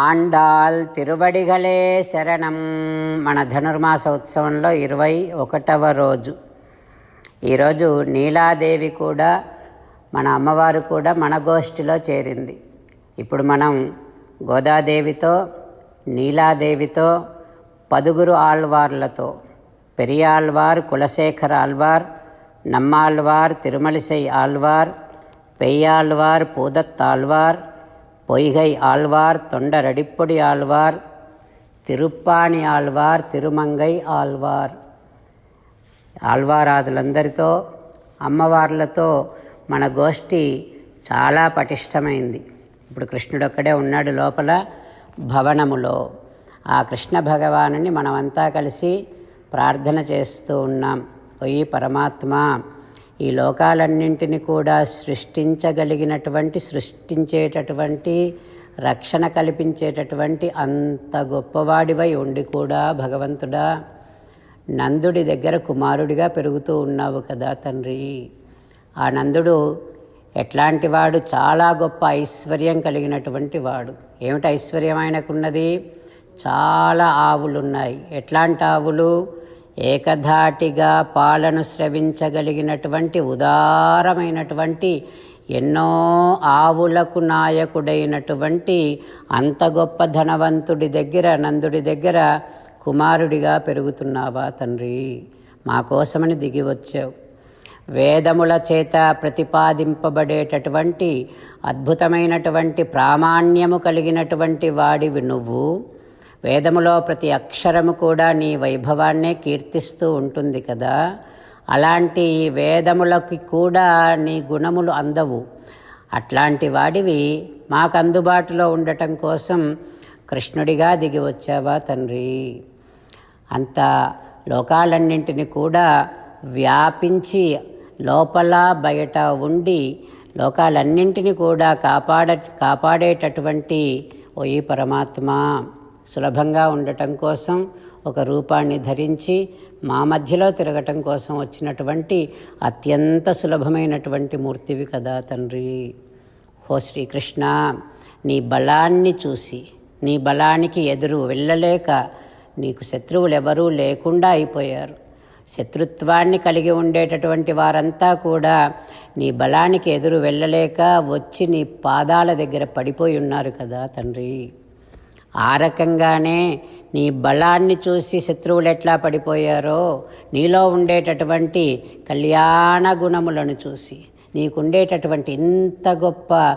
ఆండాల్ తిరువడిగలే శరణం మన ధనుర్మాస ఉత్సవంలో ఇరవై ఒకటవ రోజు ఈరోజు నీలాదేవి కూడా మన అమ్మవారు కూడా మన గోష్ఠిలో చేరింది ఇప్పుడు మనం గోదాదేవితో నీలాదేవితో పదుగురు ఆళ్వార్లతో పెరియాళ్వార్ కులశేఖర ఆళ్వార్ நம்மாழ்வார் திருமலிசை ஆழ்வார் பெய்யாழ்வார் பூதத்தாழ்வார் பொய்கை ஆழ்வார் தொண்டரடிப்பொடி ஆழ்வார் తిరుప్పాణి ఆళ్వార్ తిరుమంగై ఆళ్వార్ ఆళ్వారాదులందరితో అమ్మవార్లతో మన గోష్ఠి చాలా పటిష్టమైంది ఇప్పుడు కృష్ణుడు ఒక్కడే ఉన్నాడు లోపల భవనములో ఆ కృష్ణ భగవానుని మనమంతా కలిసి ప్రార్థన చేస్తూ ఉన్నాం ఓయి పరమాత్మ ఈ లోకాలన్నింటినీ కూడా సృష్టించగలిగినటువంటి సృష్టించేటటువంటి రక్షణ కల్పించేటటువంటి అంత గొప్పవాడివై ఉండి కూడా భగవంతుడా నందుడి దగ్గర కుమారుడిగా పెరుగుతూ ఉన్నావు కదా తండ్రి. ఆ నందుడు ఎట్లాంటి వాడు? చాలా గొప్ప ఐశ్వర్యం కలిగినటువంటి వాడు. ఏమిటి ఐశ్వర్యం ఆయనకున్నది? చాలా ఆవులున్నాయి. ఎట్లాంటి ఆవులు? ఏకధాటిగా పాలను స్రవించగలిగినటువంటి ఉదారమైనటువంటి ఎన్నో ఆవులకు నాయకుడైనటువంటి అంత గొప్ప ధనవంతుడి దగ్గర నందుడి దగ్గర కుమారుడిగా పెరుగుతున్నావా తండ్రి? మా కోసమని దిగి వచ్చావు. వేదముల చేత ప్రతిపాదింపబడేటటువంటి అద్భుతమైనటువంటి ప్రామాణ్యము కలిగినటువంటి వాడివి నువ్వు. వేదములో ప్రతి అక్షరము కూడా నీ వైభవాన్నే కీర్తిస్తూ ఉంటుంది కదా. అలాంటి వేదములకి కూడా నీ గుణములు అందవు. అట్లాంటి వాడివి మాకు అందుబాటులో ఉండటం కోసం కృష్ణుడిగా దిగి వచ్చావా తండ్రి. అంత లోకాలన్నింటినీ కూడా వ్యాపించి లోపల బయట ఉండి లోకాలన్నింటినీ కూడా కాపాడ కాపాడేటటువంటి ఓ ఈ పరమాత్మ. సులభంగా ఉండటం కోసం ఒక రూపాన్ని ధరించి మా మధ్యలో తిరగటం కోసం వచ్చినటువంటి అత్యంత సులభమైనటువంటి మూర్తివి కదా తండ్రి. ఓ శ్రీకృష్ణ నీ బలాన్ని చూసి నీ బలానికి ఎదురు వెళ్ళలేక నీకు శత్రువులు ఎవరూ లేకుండా అయిపోయారు. శత్రుత్వాన్ని కలిగి ఉండేటటువంటి వారంతా కూడా నీ బలానికి ఎదురు వెళ్ళలేక వచ్చి నీ పాదాల దగ్గర పడిపోయి ఉన్నారు కదా తండ్రి. ఆ రకంగానే నీ బలాన్ని చూసి శత్రువులు ఎట్లా పడిపోయారో నీలో ఉండేటటువంటి కళ్యాణ గుణములను చూసి నీకుండేటటువంటి ఇంత గొప్ప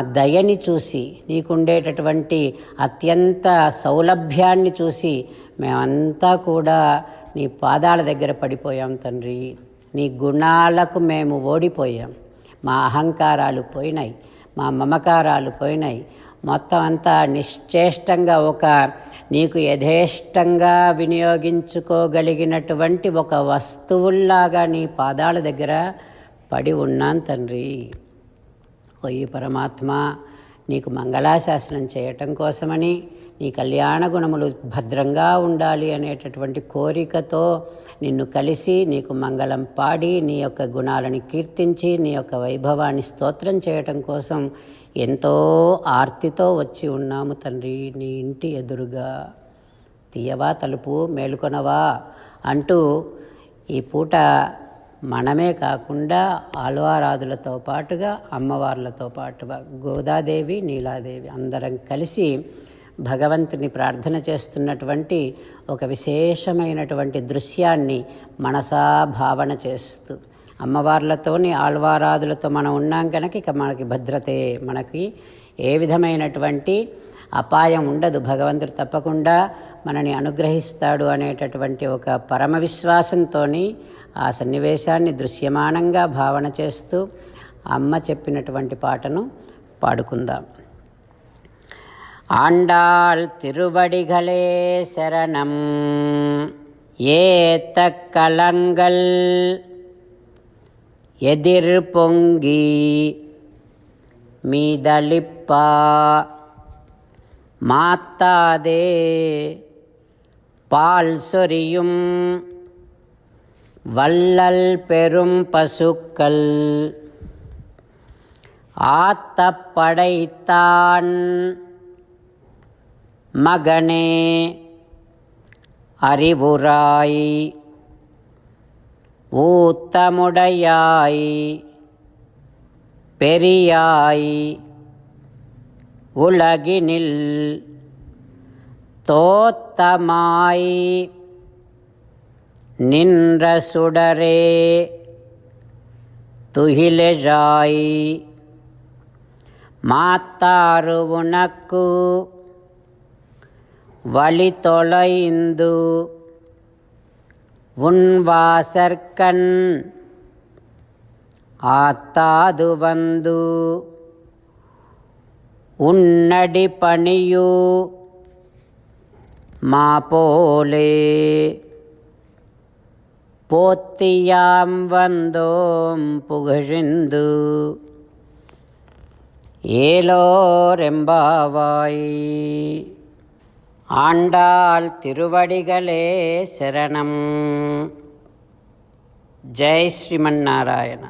దయని చూసి నీకుండేటటువంటి అత్యంత సౌలభ్యాన్ని చూసి మేమంతా కూడా నీ పాదాల దగ్గర పడిపోయాం తండ్రి. నీ గుణాలకు మేము ఓడిపోయాం. మా అహంకారాలు పోయినాయి. మా మమకారాలు పోయినాయి. మొత్తం అంతా నిశ్చేష్టంగా ఒక నీకు యథేష్టంగా వినియోగించుకోగలిగినటువంటి ఒక వస్తువుల్లాగా నీ పాదాల దగ్గర పడి ఉన్నాను తండ్రి. ఓయి పరమాత్మ నీకు మంగళాశాసనం చేయటం కోసమని ఈ కళ్యాణ గుణములు భద్రంగా ఉండాలి అనేటటువంటి కోరికతో నిన్ను కలిసి నీకు మంగళం పాడి నీ యొక్క గుణాలని కీర్తించి నీ యొక్క వైభవాన్ని స్తోత్రం చేయటం కోసం ఎంతో ఆర్తితో వచ్చి ఉన్నాము తండ్రి నీ ఇంటి ఎదురుగా. తీయవా తలుపు మేలుకొనవా అంటూ ఈ పూట మనమే కాకుండా ఆల్వారాదులతో పాటుగా అమ్మవార్లతో పాటుగా గోదాదేవి నీలాదేవి అందరం కలిసి భగవంతుని ప్రార్థన చేస్తున్నటువంటి ఒక విశేషమైనటువంటి దృశ్యాన్ని మనసా భావన చేస్తూ. అమ్మవార్లతోని ఆళ్వారాదులతో మనం ఉన్నాం కనుక ఇక మనకి భద్రతే మనకి ఏ విధమైనటువంటి అపాయం ఉండదు. భగవంతుడు తప్పకుండా మనని అనుగ్రహిస్తాడు అనేటటువంటి ఒక పరమ విశ్వాసంతో ఆ సన్నివేశాన్ని దృశ్యమానంగా భావన చేస్తూ అమ్మ చెప్పినటువంటి పాటను పాడుకుందాం. ஆண்டாள் திருவடிகளே சரணம். ஏத்த கலங்கள் எதிர் பொங்கி மீதளிப்பா. மாத்தாதே பால் சொரியும் வள்ளல் பெரும் பசுக்கள். ஆத்தப்படைத்தான் மகனே அறிவுராய் ஊத்தமுடையாய் பெரியாய் உலகினில் தோத்தமாய் நின்ற சுடரே துகிலெஜாய் மாத்தாறு உனக்கு வழி தொலைந்து உன் வாசற்கண் ஆத்தாது வந்து உன்னடி பணியூ மாபோலே. போத்தியாம் வந்தோம் புகழிந்து ஏலோரெம்பாவாய் ஆண்டாள் திருவடிகளே சரணம். ஜெய் ஸ்ரீமன்னாராயண